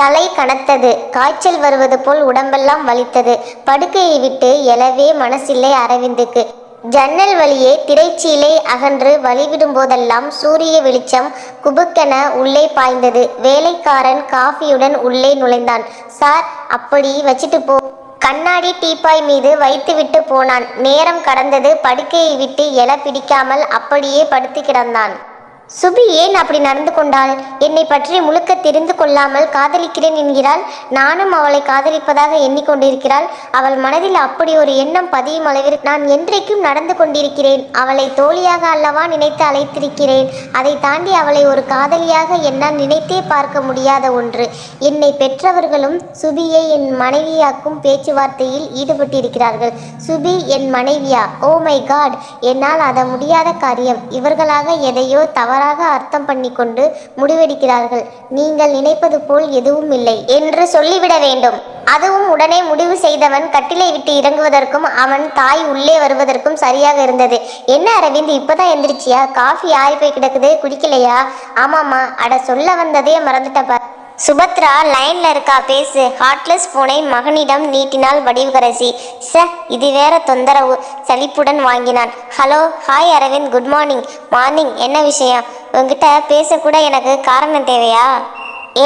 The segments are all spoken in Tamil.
தலை கனத்தது. காய்ச்சல் வருவது போல் உடம்பெல்லாம் வலித்தது. படுக்கையை விட்டு எழவே மனசில்லை அரவிந்துக்கு. ஜன்னல் வழியே திரைச்சீலை அகன்று வழிவிடும் போதெல்லாம் சூரிய வெளிச்சம் குபுக்கென உள்ளே பாய்ந்தது. வேலைக்காரன் காஃபியுடன் உள்ளே நுழைந்தான். சார் அப்படி வச்சுட்டு போ. கண்ணாடி டீப்பாய் மீது வைத்துவிட்டு போனான். நேரம் கடந்தது படுக்கையை விட்டு எழ பிடிக்காமல் அப்படியே படுத்து கிடந்தான். சுபி ஏன் அப்படி நடந்து கொண்டாள்? என்னை பற்றி முழுக்க தெரிந்து கொள்ளாமல் காதலிக்கிறேன் என்கிறாள். நானும் அவளை காதலிப்பதாக எண்ணிக்கொண்டிருக்கிறாள். அவள் மனதில் அப்படி ஒரு எண்ணம் பதியும் அளவிற்கு நான் என்றைக்கும் நடந்து கொண்டிருக்கிறேன். அவளை தோழியாக அல்லவா நினைத்து அழைத்திருக்கிறேன். அதை தாண்டி அவளை ஒரு காதலியாக என்னால் நினைத்தே பார்க்க முடியாத ஒன்று. என்னை பெற்றவர்களும் சுபியை என் மனைவியாக்கும் பேச்சுவார்த்தையில் ஈடுபட்டிருக்கிறார்கள். சுபி என் மனைவியா? ஓ மை காட் என்னால் அத முடியாத காரியம். இவர்களாக எதையோ தவறாக அர்த்தம் பண்ணிக்கொண்டு முடிவெடுக்கிறார்கள். நீங்கள் நினைப்பது போல் எதுவும் இல்லை என்று சொல்லிவிட வேண்டும். அதுவும் உடனே முடிவு செய்தவன் கட்டிலை விட்டு இறங்குவதற்கும் அவன் தாய் உள்ளே வருவதற்கும் சரியாக இருந்தது. என்ன அரவிந்த் இப்பதான் எந்திரிச்சியா? காஃபி ஆறி போய் கிடக்குது. குடிக்கலையா? ஆமாம்மா. அட சொல்ல வந்ததே மறந்துட்டப்ப சுபத்ரா லைன்ல இருக்கா? பேசு. ஹாட்லெஸ் போனை மகனிடம் நீட்டினாள் வடிவுகரசி ச இது வேற தொந்தரவு. சலிப்புடன் வாங்கினான். Hello hi Aravind good morning morning என்ன விஷயம்? உங்ககிட்ட பேசக்கூட எனக்கு காரணம் தேவையா?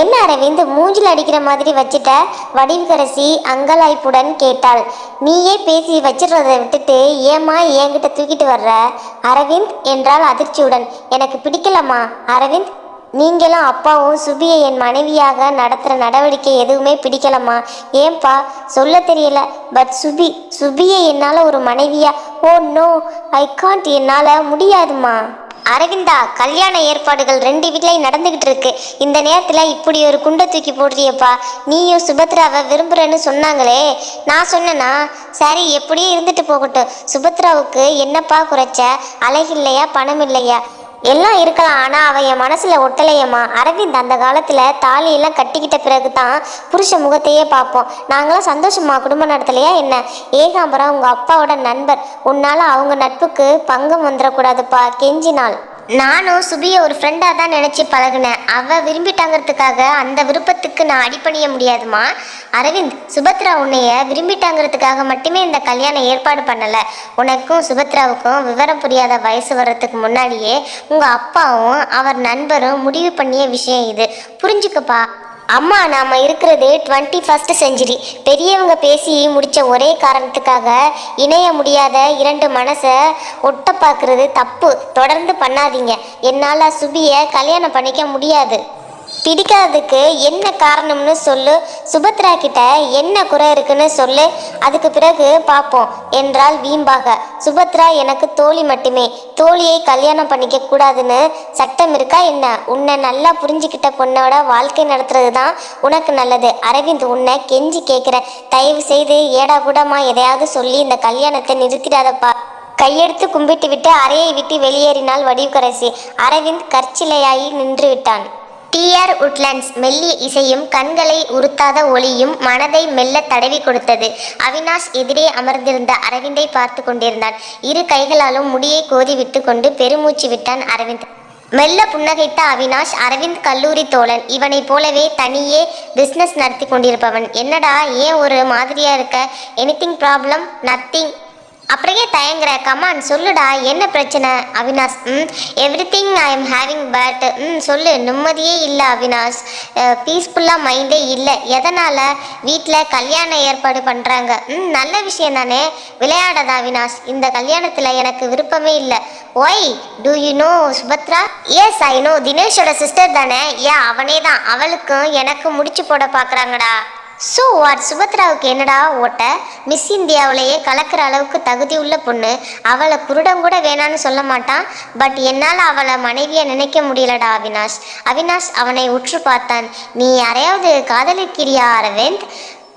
என்ன அரவிந்த் மூஞ்சில் அடிக்கிற மாதிரி வச்சுட்ட? வடிவுகரசி அங்கலாய்ப்புடன் கேட்டாள். நீயே பேசி வச்சிடுறதை விட்டுட்டு ஏம்மா என்கிட்ட தூக்கிட்டு வர்ற? அரவிந்த் என்றால் அதிர்ச்சியுடன். எனக்கு பிடிக்கலம்மா. அரவிந்த் நீங்களும் அப்பாவும் சுபியை என் மனைவியாக நடத்துகிற நடவடிக்கை எதுவுமே பிடிக்கலம்மா. ஏன்பா? சொல்ல தெரியல. பட் சுபி சுபியை என்னால் ஒரு மனைவியா? ஓ நோ ஐ காண்ட் என்னால் முடியாதுமா அரவிந்தா கல்யாண ஏற்பாடுகள் ரெண்டு வீட்லையும் நடந்துகிட்டு இருக்கு. இந்த நேரத்தில் இப்படி ஒரு குண்டை தூக்கி போடுறியப்பா. நீயும் சுபத்ராவை விரும்புறேன்னு சொன்னாங்களே. நான் சொன்னேனா? சரி எப்படியும் இருந்துட்டு போகட்டும். சுபத்ராவுக்கு என்னப்பா குறைச்ச? அழகில்லையா? பணம் இல்லையா எல்லாம் இருக்கலாம் ஆனால் அவன் என் மனசில் ஒட்டலையம்மா. அரவிந்த் அந்த காலத்தில் தாலியெல்லாம் கட்டிக்கிட்ட பிறகு தான் புருஷ முகத்தையே பார்ப்போம். நாங்களாம் சந்தோஷமா குடும்பம் நடத்தலையா என்ன? ஏகாம்பரம் உங்கள் அப்பாவோட நண்பர். உன்னால் அவங்க நட்புக்கு பங்கம் வந்துடக்கூடாதுப்பா கெஞ்சினாள். நானும் சுபியை ஒரு ஃப்ரெண்டாக தான் நினச்சி பழகினேன். அவள் விரும்பிட்டாங்கிறதுக்காக அந்த விருப்பத்துக்கு நான் அடிப்பணிய முடியாதுமா? அரவிந்த் சுபத்ரா உன்னைய விரும்பிட்டாங்கிறதுக்காக மட்டுமே இந்த கல்யாணம் ஏற்பாடு பண்ணலை. உனக்கும் சுபத்ராவுக்கும் விவரம் புரியாத வயசு வர்றதுக்கு முன்னாடியே உங்கள் அப்பாவும் அவர் நண்பரும் முடிவு பண்ணிய விஷயம் இது. புரிஞ்சுக்கப்பா. அம்மா நாம் இருக்கிறது டுவெண்ட்டி ஃபஸ்ட் செஞ்சுரி பெரியவங்க பேசி முடித்த ஒரே காரணத்துக்காக இணைய முடியாத இரண்டு மனசை ஒட்ட பார்க்குறது தப்பு. தொடர்ந்து பண்ணாதீங்க. என்னால் சுபியை கல்யாணம் பண்ணிக்க முடியாது. பிடிக்காததுக்கு என்ன காரணம்னு சொல்லு. சுபத்ரா கிட்ட என்ன குறை இருக்குன்னு சொல்லு. அதுக்கு பிறகு பார்ப்போம் என்றால் வீம்பாக. சுபத்ரா எனக்கு தோழி மட்டுமே. தோழியை கல்யாணம் பண்ணிக்க கூடாதுன்னு சட்டம் இருக்கா என்ன? உன்னை நல்லா புரிஞ்சுக்கிட்ட பொண்ணோட வாழ்க்கை நடத்துறது தான் உனக்கு நல்லது. அரவிந்த் உன்னை கெஞ்சி கேட்குறேன் தயவு செய்து ஏடா கூடமா எதையாவது சொல்லி இந்த கல்யாணத்தை நிறுத்திடாதப்பா. கையெடுத்து கும்பிட்டு விட்டு அறையை விட்டு வெளியேறினாள் வடிவுக்கரசி. அரவிந்த் கற்சிலையாகி நின்று விட்டான். டிஆர் உட்லண்ட்ஸ் மெல்லிய இசையும் கண்களை உறுத்தாத ஒளியும் மனதை மெல்ல தடவி கொடுத்தது. அவினாஷ் எதிரே அமர்ந்திருந்த அரவிந்தை பார்த்து கொண்டிருந்தான். இரு கைகளாலும் முடியை கோதி விட்டு கொண்டு பெருமூச்சு விட்டான் அரவிந்த். மெல்ல புன்னகைத்த அவினாஷ் அரவிந்த் கல்லூரி தோழன் இவனைப் போலவே தனியே பிஸ்னஸ் நடத்தி கொண்டிருப்பவன். என்னடா ஏன் ஒரு மாதிரியா இருக்க? எனிதிங் ப்ராப்ளம் நத்திங் அப்படியே தயங்குற. கமான் சொல்லுடா. என்ன பிரச்சனை? Avinash hmm everything I am having but hmm சொல்லு. நிம்மதியே இல்லை அவினாஷ். பீஸ்ஃபுல்லாக மைண்டே இல்லை. எதனால்? வீட்டில் கல்யாண ஏற்பாடு பண்ணுறாங்க ம் நல்ல விஷயம் தானே. விளையாடாத அவினாஷ். இந்த கல்யாணத்தில் எனக்கு விருப்பமே இல்லை. Why do you know Subhadra yes I know தினேஷோட sister தானே. ஏன் அவனே தான். அவளுக்கும் எனக்கு முடிச்சு போட பார்க்குறாங்கடா ஸோ வாட் சுபத்ராவுக்கு என்னடா ஓட்ட? மிஸ் இந்தியாவிலேயே கலக்கிற அளவுக்கு தகுதி உள்ள பொண்ணு. அவளை குருடம் கூட வேணான்னு சொல்ல மாட்டான். பட் என்னால் அவளை மனைவியை நினைக்க முடியலடா அவினாஷ். அவினாஷ் அவனை உற்று பார்த்தான். நீ யாரையாவது காதலிக்கிறியா அரவிந்த்?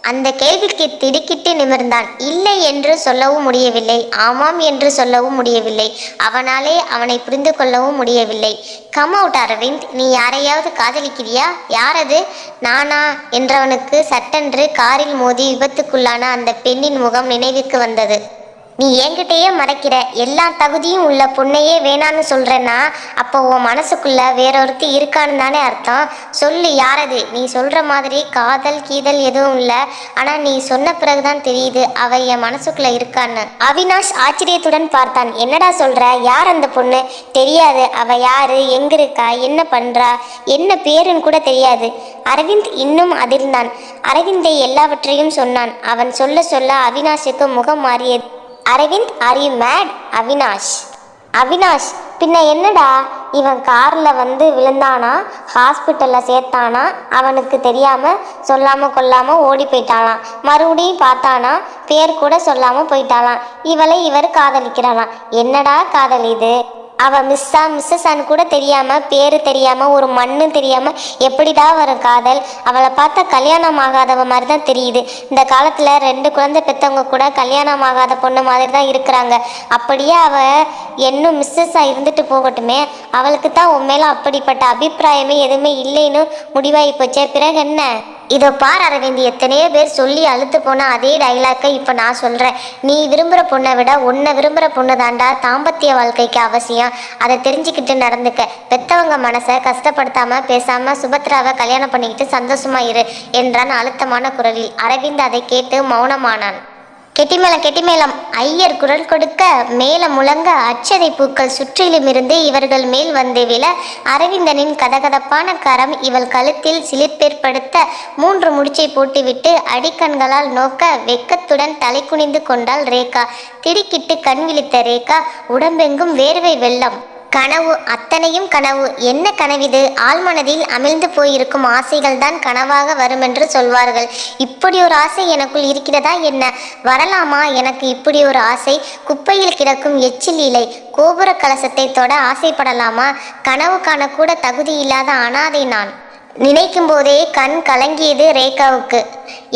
அந்த கேள்விக்கு திடுக்கிட்டு நிமிர்ந்தான். இல்லை என்று சொல்லவும் முடியவில்லை. ஆமாம் என்று சொல்லவும் முடியவில்லை. அவனாலே அவனை புரிந்து கொள்ளவும் முடியவில்லை. Come out Aravind. நீ யாரையாவது காதலிக்கிறியா? யாரது? நானா? என்றவனுக்கு சட்டென்று காரில் மோதி விபத்துக்குள்ளான அந்த பெண்ணின் முகம் நினைவுக்கு வந்தது. நீ என்கிட்டயே மறைக்கிற எல்லா தகுதியும் உள்ள பொண்ணையே வேணான்னு சொல்றேன்னா அப்போ உன் மனசுக்குள்ள வேறொருத்தி இருக்கான்னு தானே அர்த்தம். சொல்லு யாரது நீ சொல்ற மாதிரி காதல் கீதல் எதுவும் இல்லை. ஆனா நீ சொன்ன பிறகுதான் தெரியுது அவ என் மனசுக்குள்ள இருக்கான்னு. அவினாஷ் ஆச்சரியத்துடன் பார்த்தான். என்னடா சொல்ற? யார் அந்த பொண்ணு? தெரியாது. அவ யாரு? எங்க இருக்கா? என்ன பண்றா? என்ன பேருன்னு கூட தெரியாது. அரவிந்த் இன்னும் அதிர்ந்தான். அரவிந்தை எல்லாவற்றையும் சொன்னான். அவன் சொல்ல சொல்ல அவினாஷுக்கு முகம் மாறியது. Aravind are you mad Avinash. Avinash பின்ன என்னடா? இவன் காரில் வந்து விழுந்தானா? ஹாஸ்பிட்டலில் சேர்த்தானா? அவனுக்கு தெரியாமல் சொல்லாமல் கொல்லாமல் ஓடி போயிட்டாலாம் மறுபடியும் பார்த்தானா? பேர் கூட சொல்லாமல் போயிட்டாளாம் இவளை இவர் காதலிக்கிறானாம் என்னடா காதல் இது? அவள் மிஸ்ஸா மிஸ்ஸஸான்னு கூட தெரியாமல் பேர் தெரியாமல் ஒரு மண்ணு தெரியாமல் எப்படிடா வரும் காதல்? அவளை பார்த்தா கல்யாணம் ஆகாதவ மாதிரி தான் தெரியுது. இந்த காலத்தில் ரெண்டு குழந்தை பெற்றவங்க கூட கல்யாணம் ஆகாத பொண்ணு மாதிரி தான் இருக்கிறாங்க. அப்படியே அவள் இன்னும் மிஸ்ஸஸ்ஸாக இருந்துட்டு போகட்டுமே. அவளுக்கு தான் உண்மையில அப்படிப்பட்ட அபிப்பிராயமே எதுவுமே இல்லைன்னு முடிவாகி போச்சே. பிறகு என்ன? இதோ பார் அரவிந்த் எத்தனையோ பேர் சொல்லி அழுத்து போன அதே டைலாக்கை இப்போ நான் சொல்கிறேன் நீ விரும்புகிற பொண்ணை விட உன்னை விரும்புகிற பொண்ணு தாண்டா தாம்பத்திய வாழ்க்கைக்கு அவசியம். அதை தெரிஞ்சுக்கிட்டு நடந்துக்க. பெத்தவங்க மனசை கஷ்டப்படுத்தாமல் பேசாமல் சுபத்ராவை கல்யாணம் பண்ணிக்கிட்டு சந்தோஷமா இரு என்றான் அழுத்தமான குரலில். அரவிந்த் அதை கேட்டு மௌனமானான். கெட்டிமேளம் கெட்டிமேளம். ஐயர் குரல் கொடுக்க மேலம் முழங்க அச்சதை பூக்கள் சுற்றிலும் இருந்து இவர்கள் மேல் வந்து விழ அரவிந்தனின் கதகதப்பான கரம் இவள் கழுத்தில் சிலிர்ப்பேற்படுத்த மூன்று முடிச்சை போட்டுவிட்டு அடிக்கண்களால் நோக்க வெக்கத்துடன் தலை குனிந்து கொண்டாள் ரேகா. திடுக்கிட்டு கண் விழித்த ரேகா உடம்பெங்கும் வேர்வை வெள்ளம். கனவு அத்தனையும் கனவு. என்ன கனவிது? ஆழ்மனதில் அமிழ்ந்து போயிருக்கும் ஆசைகள் தான் கனவாக வரும் என்று சொல்வார்கள். இப்படி ஒரு ஆசை எனக்குள் இருக்கிறதா என்ன? வரலாமா? எனக்கு இப்படி ஒரு ஆசை. குப்பையில் கிடக்கும் எச்சில் இலை. கோபுர கலசத்தை தொட ஆசைப்படலாமா? கனவு காணக்கூட தகுதி இல்லாத அனாதை நான். நினைக்கும் போதே கண் கலங்கியது ரேகாவுக்கு.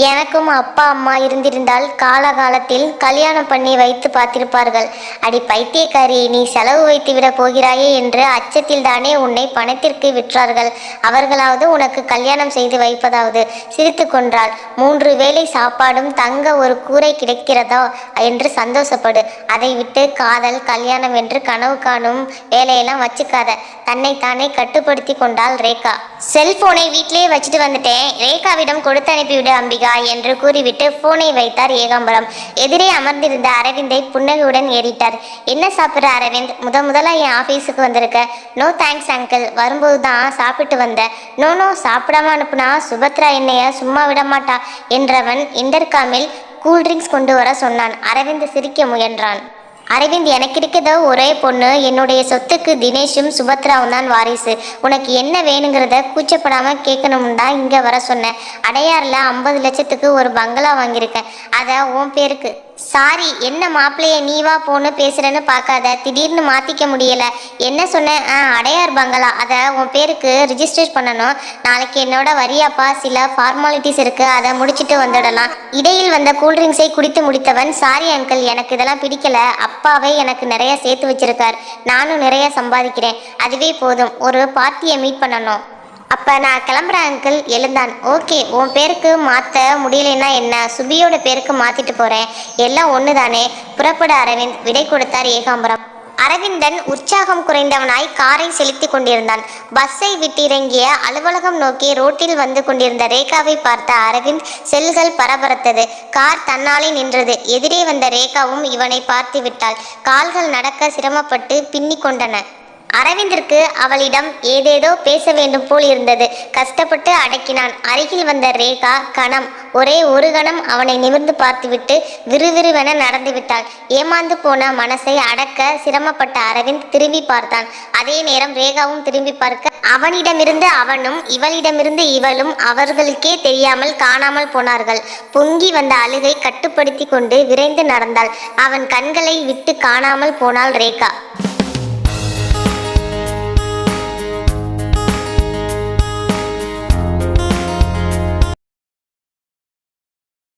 எனக்கும் அப்பா அம்மா இருந்திருந்தால் காலகாலத்தில் கல்யாணம் பண்ணி வைத்து பார்த்திருப்பார்கள். அடி பைத்தியக்காரி நீ செலவு வைத்து விட போகிறாயே என்று அச்சத்தில் தானே உன்னை பணத்திற்கு விற்றார்கள். அவர்களாவது உனக்கு கல்யாணம் செய்து வைப்பதாவது. சிரித்து கொன்றாள். மூன்று வேளை சாப்பாடும் தங்க ஒரு கூரை கிடைக்கிறதோ என்று சந்தோஷப்படு. அதை விட்டு காதல் கல்யாணம் என்று கனவு காணும் வேலையெல்லாம் வச்சுக்காத. தன்னைத்தானே கட்டுப்படுத்தி கொண்டாள் ரேகா. செல்போன் வீட்டிலேயே வச்சுட்டு வந்துட்டேன். ரேகாவிடம் கொடுத்து அனுப்பிவிடு அம்பிகா என்று கூறிவிட்டு போனை வைத்தார் ஏகாம்பரம். எதிரே அமர்ந்திருந்த அரவிந்தை புன்னகையுடன் ஏறிட்டார். என்ன சாப்பிட்ற அரவிந்த்? முத முதலா என் ஆஃபீஸுக்கு வந்திருக்க. நோ தேங்க்ஸ் அங்கிள் வரும்போது தான் சாப்பிட்டு வந்தேன் நோ நோ சாப்பிடாம அனுப்புனா சுபத்ரா என்னைய சும்மா விட மாட்டா என்றவன் இன்டர்காமில் கூல்ட்ரிங்க்ஸ் கொண்டு வர சொன்னான். அரவிந்த் சிரிக்க முயன்றான். அரவிந்த் எனக்கு இருக்கிறதோ ஒரே பொண்ணு. என்னுடைய சொத்துக்கு தினேஷும் சுபத்ராவும் தான் வாரிசு. உனக்கு என்ன வேணுங்கிறத கூச்சப்படாம கேட்கணும்னு தான் இங்கே வர சொன்னேன். அடையாறில் ஐம்பது லட்சத்துக்கு ஒரு பங்களா வாங்கியிருக்கேன். அதை உன் பேருக்கு. சாரி என்ன மாப்பிள்ளைய நீ வா போன்னு பேசுறேன்னு பார்க்காத. திடீர்னு மாத்திக்க முடியல. என்ன சொன்னேன் ஆ அடையார் பங்களா. அதை உன் பேருக்கு ரிஜிஸ்டர் பண்ணணும். நாளைக்கு என்னோட வரியாப்பா சில ஃபார்மாலிட்டிஸ் இருக்கு. அதை முடிச்சிட்டு வந்துடலாம். இடையில் வந்த கூல்ட்ரிங்க்ஸை குடித்து முடித்தவன் சாரி அங்கிள் எனக்கு இதெல்லாம் பிடிக்கல. அப்பாவே எனக்கு நிறைய சேர்த்து வச்சிருக்கார். நானும் நிறைய சம்பாதிக்கிறேன். அதுவே போதும். ஒரு பார்ட்டியை மீட் பண்ணணும். அப்போ நான் கிளம்புறேன் அங்கிள் எழுந்தான். ஓகே உன் பேருக்கு மாற்ற முடியலைன்னா என்ன? சுபியோட பேருக்கு மாற்றிட்டு போகிறேன் எல்லாம் ஒன்று தானே புறப்பட அரவிந்த். விடை கொடுத்தார் ஏகாம்பரம். அரவிந்தன் உற்சாகம் குறைந்தவனாய் காரை செலுத்தி கொண்டிருந்தான். பஸ்ஸை விட்டிறங்கிய அலுவலகம் நோக்கி ரோட்டில் வந்து கொண்டிருந்த ரேகாவை பார்த்த அரவிந்த் செல்கள் பரபரத்தது. கார் தன்னாலே நின்றது. எதிரே வந்த ரேகாவும் இவனை பார்த்து விட்டாள். கால்கள் நடக்க சிரமப்பட்டு பின்னி கொண்டன. அரவிந்திற்கு அவளிடம் ஏதேதோ பேச வேண்டும் போல் இருந்தது. கஷ்டப்பட்டு அடக்கினான். அருகில் வந்த ரேகா கணம் ஒரே ஒரு கணம் அவனை நிமிர்ந்து பார்த்துவிட்டு விறுவிறுவென நடந்து விட்டாள். ஏமாந்து போன மனசை அடக்க சிரமப்பட்ட அரவிந்த் திரும்பி பார்த்தான். அதே நேரம் ரேகாவும் திரும்பி பார்க்க அவனிடமிருந்து அவனும் இவளிடமிருந்து இவளும் அவர்களுக்கே தெரியாமல் காணாமல் போனார்கள். பொங்கி வந்த அழுகை கட்டுப்படுத்தி கொண்டு விரைந்து நடந்தாள். அவன் கண்களை விட்டு காணாமல் போனாள் ரேகா.